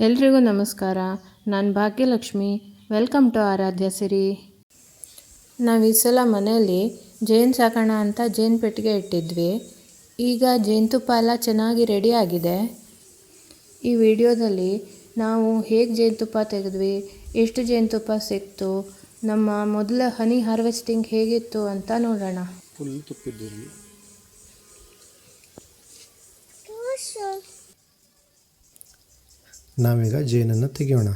ಎಲ್ರಿಗೂ ನಮಸ್ಕಾರ. ನಾನು Bhagyalakshmi. Welcome to Aradhya Siri. ನಾವು ಈ ಸಲ ಮನೆಯಲ್ಲಿ ಜೇನು ಸಾಕೋಣ ಅಂತ ಜೇನು ಪೆಟ್ಟಿಗೆ ಇಟ್ಟಿದ್ವಿ. ಈಗ ಜೇನುತುಪ್ಪ ಎಲ್ಲ ಚೆನ್ನಾಗಿ ರೆಡಿ ಆಗಿದೆ. ಈ ವಿಡಿಯೋದಲ್ಲಿ ನಾವು ಹೇಗೆ ಜೇನುತುಪ್ಪ ತೆಗೆದ್ವಿ ಎಷ್ಟು ಜೇನುತುಪ್ಪ ಸಿಕ್ತು ನಮ್ಮ ಮೊದಲ ಹನಿ ಹಾರ್ವೆಸ್ಟಿಂಗ್ ಹೇಗಿತ್ತು ಅಂತ ನೋಡೋಣ. ಫುಲ್ ನಾವೀಗ ಜೇನನ್ನು ತೆಗೆಯೋಣ.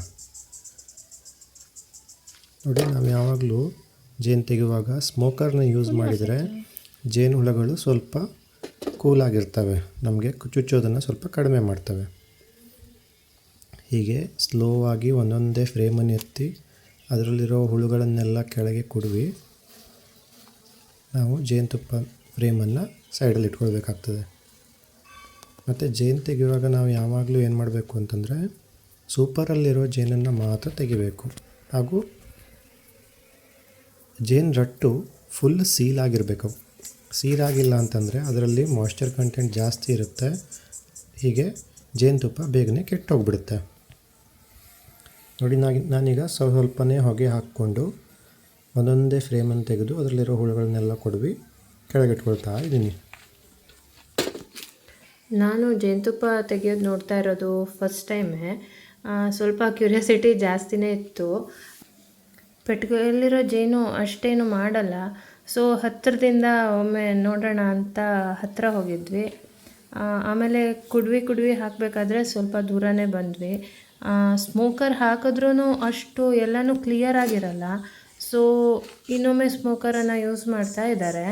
ನೋಡಿ ನಾವು ಯಾವಾಗಲೂ ಜೇನು ತೆಗೆಯುವಾಗ ಸ್ಮೋಕರ್ನ ಯೂಸ್ ಮಾಡಿದರೆ ಜೇನು ಹುಳಗಳು ಸ್ವಲ್ಪ ಕೂಲಾಗಿರ್ತವೆ ನಮಗೆ ಚುಚ್ಚೋದನ್ನು ಸ್ವಲ್ಪ ಕಡಿಮೆ ಮಾಡ್ತವೆ. ಹೀಗೆ ಸ್ಲೋ ಆಗಿ ಒಂದೊಂದೇ ಫ್ರೇಮನ್ನು ಎತ್ತಿ ಅದರಲ್ಲಿರೋ ಹುಳುಗಳನ್ನೆಲ್ಲ ಕೆಳಗೆ ಕುಡುವಿ. ನಾವು ಜೇನುತುಪ್ಪ ಫ್ರೇಮನ್ನು ಸೈಡಲ್ಲಿ ಇಟ್ಕೊಳ್ಬೇಕಾಗ್ತದೆ. ಮತ್ತು ಜೇನು ತೆಗೆಯುವಾಗ ನಾವು ಯಾವಾಗಲೂ ಏನು ಮಾಡಬೇಕು ಅಂತಂದರೆ ಸೂಪರಲ್ಲಿರೋ ಜೇನನ್ನು ಮಾತ್ರ ತೆಗಿಬೇಕು. ಹಾಗೂ ಜೇನು ರಟ್ಟು ಫುಲ್ ಸೀಲ್ ಆಗಿರಬೇಕು. ಸೀಲ್ ಆಗಿಲ್ಲ ಅಂತಂದರೆ ಅದರಲ್ಲಿ ಮಾಯ್ಶ್ಚರ್ ಕಂಟೆಂಟ್ ಜಾಸ್ತಿ ಇರುತ್ತೆ. ಹೀಗೆ ಜೇನುತುಪ್ಪ ಬೇಗನೆ ಕೆಟ್ಟೋಗ್ಬಿಡುತ್ತೆ. ನೋಡಿ, ನಾಗಿ ನಾನೀಗ ಸ್ವಲ್ಪ ಸ್ವಲ್ಪನೇ ಹೊಗೆ ಹಾಕ್ಕೊಂಡು ಒಂದೊಂದೇ ಫ್ರೇಮನ್ನು ತೆಗೆದು ಅದರಲ್ಲಿರೋ ಹುಳುಗಳನ್ನೆಲ್ಲ ಕೊಡ್ವಿ, ಕೆಳಗಿಟ್ಕೊಳ್ತಾ ಇದ್ದೀನಿ. ನಾನು ಜೇನುತುಪ್ಪ ತೆಗೆಯೋದು ನೋಡ್ತಾ ಇರೋದು ಫಸ್ಟ್ ಟೈಮೇ ಸ್ವಲ್ಪ ಕ್ಯೂರಿಯಾಸಿಟಿ ಜಾಸ್ತಿನೇ ಇತ್ತು. ಪೆಟ್ಟಿಗೆಯಲ್ಲಿರೋ ಜೇನು ಅಷ್ಟೇನು ಮಾಡಲ್ಲ. ಸೊ ಹತ್ತಿರದಿಂದ ಒಮ್ಮೆ ನೋಡೋಣ ಅಂತ ಹತ್ತಿರ ಹೋಗಿದ್ವಿ. ಆಮೇಲೆ ಕುಡ್ವಿ ಕುಡ್ವಿ ಹಾಕಬೇಕಾದ್ರೆ ಸ್ವಲ್ಪ ದೂರನೇ ಬಂದ್ವಿ. ಸ್ಮೋಕರ್ ಹಾಕಿದ್ರೂ ಅಷ್ಟು ಎಲ್ಲನೂ ಕ್ಲಿಯರ್ ಆಗಿರಲ್ಲ. ಸೊ ಇನ್ನೊಮ್ಮೆ ಸ್ಮೋಕರನ್ನು ಯೂಸ್ ಮಾಡ್ತಾ ಇದ್ದಾರೆ.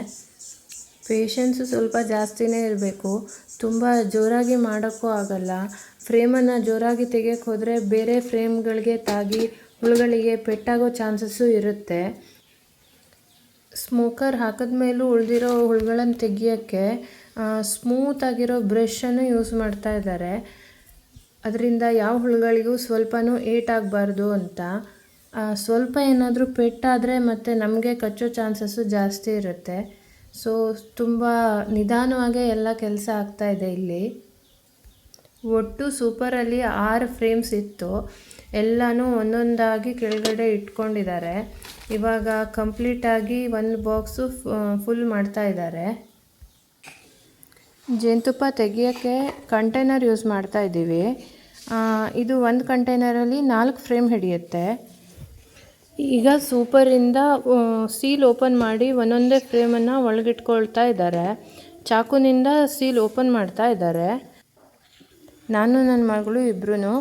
ಪೇಷನ್ಸು ಸ್ವಲ್ಪ ಜಾಸ್ತಿನೇ ಇರಬೇಕು. ತುಂಬ ಜೋರಾಗಿ ಮಾಡೋಕ್ಕೂ ಆಗಲ್ಲ. ಫ್ರೇಮನ್ನು ಜೋರಾಗಿ ತೆಗಿಯೋಕ್ಕೆ ಹೋದರೆ ಬೇರೆ ಫ್ರೇಮ್ಗಳಿಗೆ ತಾಗಿ ಹುಳುಗಳಿಗೆ ಪೆಟ್ಟಾಗೋ ಚಾನ್ಸಸ್ಸು ಇರುತ್ತೆ. ಸ್ಮೋಕರ್ ಹಾಕಿದ ಮೇಲೂ ಉಳಿದಿರೋ ಹುಳುಗಳನ್ನು ತೆಗಿಯೋಕ್ಕೆ ಸ್ಮೂತ್ ಆಗಿರೋ ಬ್ರಷನ್ನು ಯೂಸ್ ಮಾಡ್ತಾ ಇದ್ದಾರೆ. ಅದರಿಂದ ಯಾವ ಹುಳುಗಳಿಗೂ ಸ್ವಲ್ಪನೂ ಏಟ್ ಆಗಬಾರ್ದು ಅಂತ. ಸ್ವಲ್ಪ ಏನಾದರೂ ಪೆಟ್ಟಾದರೆ ಮತ್ತು ನಮಗೆ ಕಚ್ಚೋ ಚಾನ್ಸಸ್ಸು ಜಾಸ್ತಿ ಇರುತ್ತೆ. ಸೊ ತುಂಬ ನಿಧಾನವಾಗೇ ಎಲ್ಲ ಕೆಲಸ ಆಗ್ತಾ ಇದೆ ಇಲ್ಲಿ. ಒಟ್ಟು ಸೂಪರಲ್ಲಿ ಆರು ಫ್ರೇಮ್ಸ್ ಇತ್ತು. ಎಲ್ಲನೂ ಒಂದೊಂದಾಗಿ ಕೆಳಗಡೆ ಇಟ್ಕೊಂಡಿದ್ದಾರೆ. ಇವಾಗ ಕಂಪ್ಲೀಟಾಗಿ ಒಂದು ಬಾಕ್ಸು ಫುಲ್ ಮಾಡ್ತಾ ಇದ್ದಾರೆ. ಜೇನುತುಪ್ಪ ತೆಗಿಯೋಕ್ಕೆ ಕಂಟೈನರ್ ಯೂಸ್ ಮಾಡ್ತಾ ಇದ್ದೀವಿ. ಇದು ಒಂದು ಕಂಟೈನರಲ್ಲಿ ನಾಲ್ಕು ಫ್ರೇಮ್ ಹಿಡಿಯುತ್ತೆ. ಈಗ ಸೂಪರಿಂದ ಸೀಲ್ ಓಪನ್ ಮಾಡಿ ಒಂದೊಂದೇ ಫ್ರೇಮನ್ನು ಒಳಗಿಟ್ಕೊಳ್ತಾ ಇದ್ದಾರೆ. ಚಾಕುನಿಂದ ಸೀಲ್ ಓಪನ್ ಮಾಡ್ತಾ ಇದ್ದಾರೆ. ನಾನು ನನ್ನ ಮಗಳು ಇಬ್ಬರೂ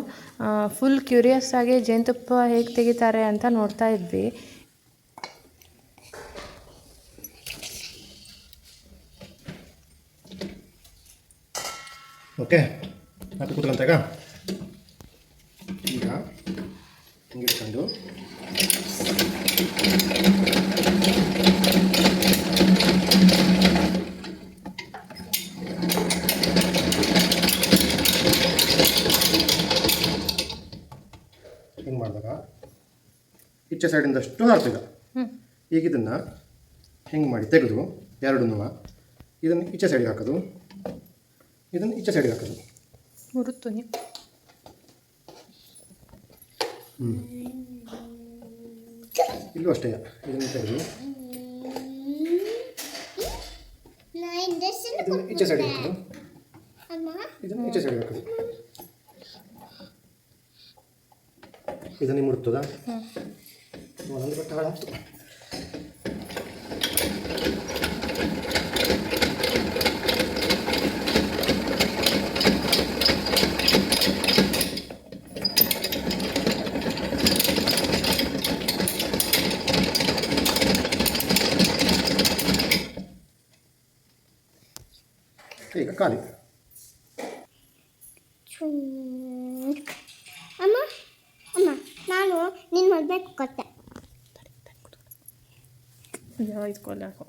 ಫುಲ್ ಕ್ಯೂರಿಯಸ್ ಆಗಿ ಜೇನುತುಪ್ಪ ಹೇಗೆ ತೆಗಿತಾರೆ ಅಂತ ನೋಡ್ತಾ ಇದ್ವಿ. ಓಕೆ ಈಗ ಹಿಂಗೆ ಇಟ್ಕೊಂಡು ಹಿಂಗೆ ಮಾಡಿದಾಗ ಈಚೆ ಸೈಡಿಂದಷ್ಟು ಹಾಕ್ತೀಗ ಈಗ ಇದನ್ನು ಹಿಂಗೆ ಮಾಡಿ ತೆಗೆದು ಎರಡನ್ನೂ ಇದನ್ನು ಈಚೆ ಸೈಡಿಗೆ ಹಾಕೋದು. ಇದನ್ನು ಈಚೆ ಸೈಡಿಗೆ ಹಾಕೋದು. ಇಲ್ಲೂ ಅಷ್ಟೇ ಇದನ್ನು ತೆಗೆದು ಇದನ್ನು ಈಚೆ ಸೈಡ್ ಹಾಕೋದು ಇದನ್ನು ಈಚೆ ಸೈಡ್ ಹಾಕೋದು ಇದನ್ನು ಮುಡ್ತದ ಒಂದೊಂದು ಬಟ್ಟೆ ಹಾಳಾಗ್ತು ಈಗ ಖಾಲಿ ಅಮ್ಮ ಅಮ್ಮ ನಾನು ನಿನ್ನ ಮದುವೆ ಕೊಟ್ಟೆ. ಇದ್ಕೊಳ್ಳಾಕು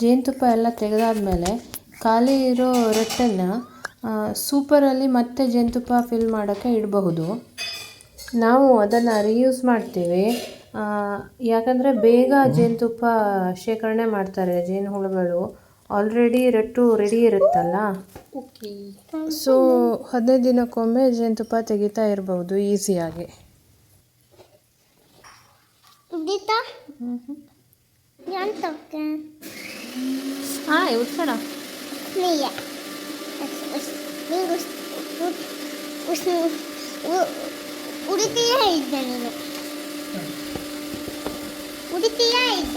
ಜೇನುತುಪ್ಪ ಎಲ್ಲ ತೆಗೆದಾದ್ಮೇಲೆ ಖಾಲಿ ಇರೋ ರೊಟ್ಟನ್ನು ಸೂಪರಲ್ಲಿ ಮತ್ತೆ ಜೇನುತುಪ್ಪ ಫಿಲ್ ಮಾಡೋಕ್ಕೆ ಇಡಬಹುದು. ನಾವು ಅದನ್ನು ರೀಯೂಸ್ ಮಾಡ್ತೀವಿ. ಯಾಕಂದರೆ ಬೇಗ ಜೇನುತುಪ್ಪ ಶೇಖರಣೆ ಮಾಡ್ತಾರೆ ಜೇನುಹುಳುಗಳು ಆಲ್ರೆಡಿ ರಟ್ಟು ರೆಡಿ ಇರುತ್ತಲ್ಲ? ಓಕೆ ಸೊ ಹದಿನೈದು ದಿನಕ್ಕೊಮ್ಮೆ ಜೇನುತುಪ್ಪ ತೆಗಿತಾ ಇರಬಹುದು ಈಸಿಯಾಗಿ ഞാൻ തൊക്കാൻ ആ ഉത്സടാ നീയ ഉടുത്തിയാ ഇല്ല നീ ഉടുത്തിയാ ഇല്ല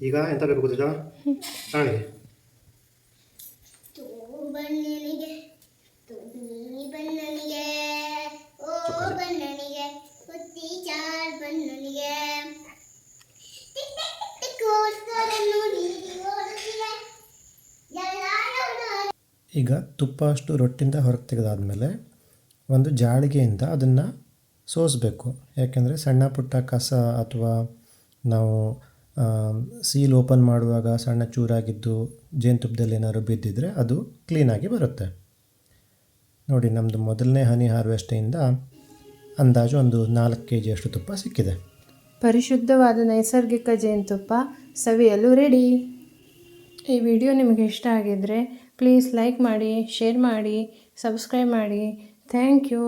ಟಿಕ್ ಎಂತ ಬೇಕು ಓಡುತ್ತಿದೆ ಎಲ್ಲಾರು ಈಗ ತುಪ್ಪ ಅಷ್ಟು ರೊಟ್ಟಿಂದ ಹೊರಗೆ ತೆಗೆದಾದ್ಮೇಲೆ ಒಂದು ಜಾಳಿಗೆಯಿಂದ ಅದನ್ನು ಸೋಸಬೇಕು. ಯಾಕೆಂದರೆ ಸಣ್ಣ ಪುಟ್ಟ ಕಸ ಅಥವಾ ನಾವು ಸೀಲ್ ಓಪನ್ ಮಾಡುವಾಗ ಸಣ್ಣ ಚೂರಾಗಿದ್ದು ಜೇನುತುಪ್ಪದಲ್ಲಿ ಏನಾದ್ರು ಬಿದ್ದಿದ್ರೆ ಅದು ಕ್ಲೀನಾಗಿ ಬರುತ್ತೆ. ನೋಡಿ ನಮ್ಮದು ಮೊದಲನೇ ಹನಿ ಹಾರ್ವೆಸ್ಟಿಂದ ಅಂದಾಜು ಒಂದು ನಾಲ್ಕು ಕೆ ಜಿಯಷ್ಟು ತುಪ್ಪ ಸಿಕ್ಕಿದೆ. ಪರಿಶುದ್ಧವಾದ ನೈಸರ್ಗಿಕ ಜೇನುತುಪ್ಪ ಸವಿಯಲು ರೆಡಿ ಈ ವಿಡಿಯೋ ನಿಮಗೆ ಇಷ್ಟ ಆಗಿದ್ದರೆ ಪ್ಲೀಸ್ ಲೈಕ್ ಮಾಡಿ ಶೇರ್ ಮಾಡಿ ಸಬ್ಸ್ಕ್ರೈಬ್ ಮಾಡಿ. Thank you